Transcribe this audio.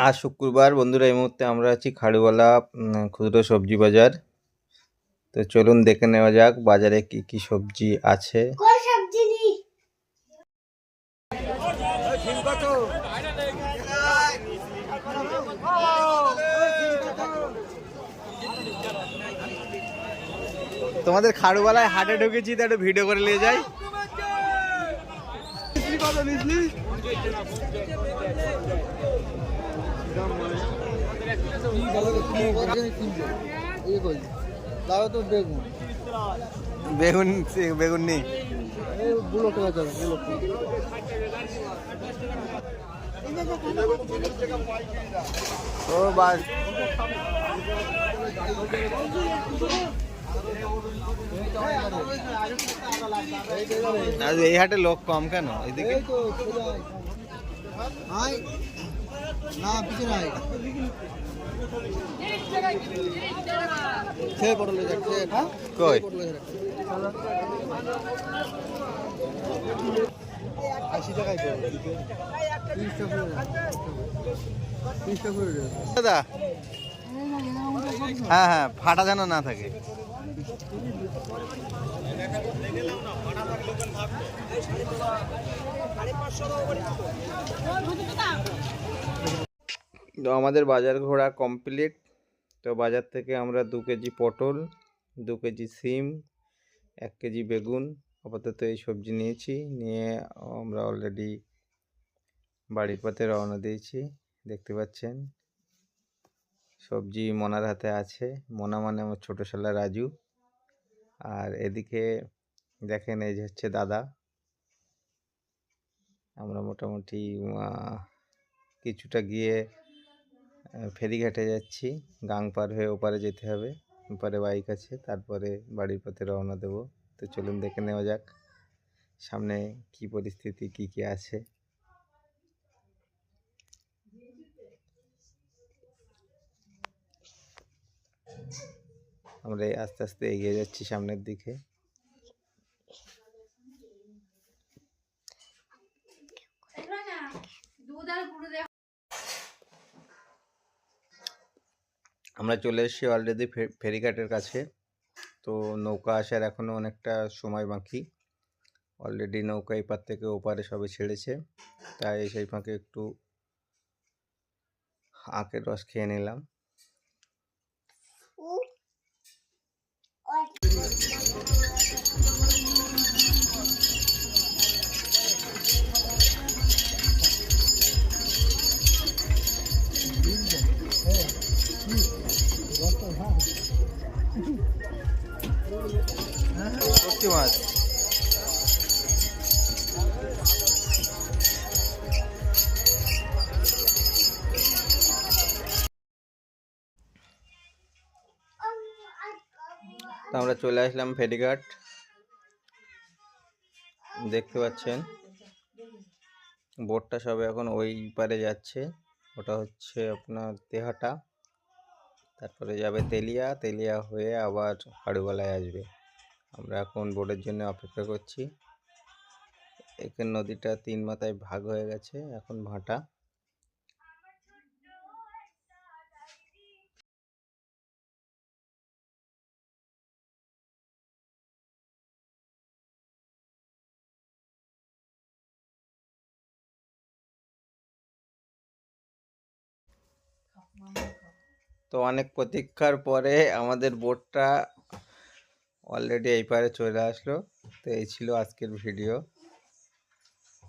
আজ শুক্রবার বন্ধুরা এই মুহূর্তে আমরা আছি খাড়ুয়ালা উম, খুচরো সবজি বাজার। তো চলুন দেখে নেওয়া যাক বাজারে কি কি সবজি আছে কোন সবজি নি তোমাদের খাড়ুয়ালায় হাটে ঢুকেছি, তো একটু ভিডিও করে নিয়ে যাই। বেগুন বেগুন নেই। ও বাস। আজ এই হাটে লোক কম কেন? এদিকে? না পিছনে আয় হ্যাঁ? কই? দাদা। হ্যাঁ হ্যাঁ ফাটা যেন না থাকে। আমাদের বাজার ঘোরা কমপ্লিট। তো বাজার থেকে আমরা দু কেজি পটল, দু কেজি সিম, এক কেজি বেগুন, আপাতত এই সবজি নিয়েছি। নিয়ে আমরা অলরেডি বাড়ির পথে রওনা দিয়েছি, দেখতে পাচ্ছেন। সবজি মনার হাতে আছে। মনা মানে আমার ছোটো শালা রাজু। আর এদিকে দেখেন এই যে হচ্ছে দাদা। আমরা মোটামুটি কিছুটা গিয়ে ফেরিঘাটে যাচ্ছি। গাং পার হয়ে ওপারে যেতে হবে। ওপারে বাইক আছে, তারপরে বাড়ির পথে রওনা দেবো। তো চলুন দেখে নেওয়া যাক, সামনে কি পরিস্থিতি, কি কি আছে। আমরা আস্তে আস্তে এগিয়ে যাচ্ছি সামনের দিকে। আমরা চলে এসেছি অলরেডি ফেরিঘাটের কাছে। তো নৌকা আসার এখনও অনেকটা সময় বাকি। অলরেডি নৌকা এপার থেকে ওপারে সবে ছেড়েছে। তাই সেই ফাঁকে একটু আখের রস খেয়ে নিলাম। সত্যি মাছ তো আমরা চলে আসলাম ফেরিঘাট। দেখতে পাচ্ছেন, বোটটা সবে এখন ওই পারে যাচ্ছে। ওটা হচ্ছে আপনার তেহাটা। তারপরে যাবে তেলিয়া তেলিয়া হয়ে আবার হাড়ুবালায় আসবে। আমরা এখন বোটের জন্য অপেক্ষা করছি। এখানে নদীটা তিন মাথায় ভাগ হয়ে গেছে, এখন ভাটা। তো অনেক প্রতীক্ষার পরে আমাদের বোটটা অলরেডি এই পারে চলে আসলো। তো এই ছিল আজকের ভিডিও